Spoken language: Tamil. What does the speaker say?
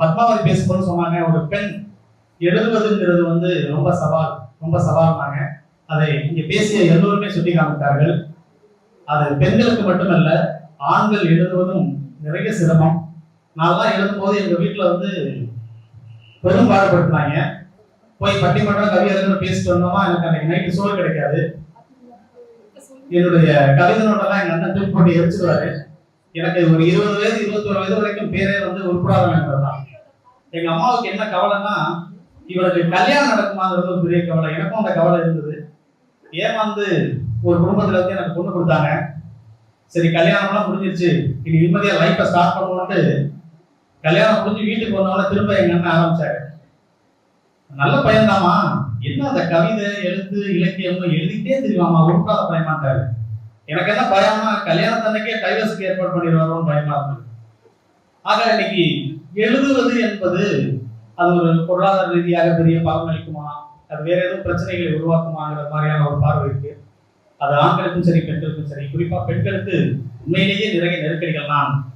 பத்மாவதி பேசும்போது சொன்னாங்க ஒரு பெண் எழுதுவதுங்கிறது வந்து ரொம்ப சவால் ரொம்ப சவால்னாங்க அதை இங்க பேசிய எல்லோருமே சொல்லி காமித்தார்கள். அது பெண்களுக்கு மட்டுமல்ல ஆண்கள் எழுதுவதும் நிறைய சிரமம். நான்லாம் எழுதும்போது எங்க வீட்டுல வந்து பெரும் பாடுபடுத்தினாங்க. போய் பட்டிமன்றம் கவிதைன்னு பேசிட்டு வந்தோமா எனக்கு அன்னைக்கு நைட்டு சோறு கிடைக்காது. என்னுடைய கவிதனோடலாம் எங்கள் எங்க அண்ணன் தூக்கி போட்டு எரிச்சிருவாரு எனக்கு ஒரு இருபது வயது இருபத்தொரு வயது வரைக்கும் பேரே வந்து உருப்படாதவங்கிறது தான் எங்க அம்மாவுக்கு என்ன கவலைன்னா இவனுக்கு கல்யாணம் நடக்குமாங்கிறது ஒரு பெரிய கவலை. எனக்கும் அந்த கவலை இருந்தது. ஏமாந்து ஒரு குடும்பத்துல இருந்து எனக்கு பொண்ணு கொடுத்தாங்க. சரி கல்யாணம்லாம் முடிஞ்சிருச்சு. இனி நிம்மதியா லைஃப்பை ஸ்டார்ட் பண்ணுவோம்ட்டு கல்யாணம் முடிஞ்சு வீட்டுக்கு வந்தவொடனே திரும்ப எங்க அண்ணன் ஆரம்பிச்சாரு. நல்ல பையன்தாம்மா. என்ன அந்த கவிதை எழுத்து இலக்கியம் எழுதிட்டே தெரியுமாமா உருப்படாத பயமாட்டாரு எனக்கு என்ன பயம்னா கல்யாணத்தன்னைக்கே டைவர்ஸுக்கு ஏற்பாடு பண்ணிடுவாரோன்னு பயமா இருந்தது. ஆக இன்னைக்கு எழுதுவது என்பது அது ஒரு பொருளாதார ரீதியாக பெரிய பலன் அளிக்குமா? அது வேற எதுவும் பிரச்சனைகளை உருவாக்குமாங்கிற மாதிரியான ஒரு பார்வை இருக்கு. அது ஆண்களுக்கும் சரி பெண்களுக்கும் சரி. குறிப்பா பெண்களுக்கு உண்மையிலேயே நிறைய நெருக்கடிகள் தான்.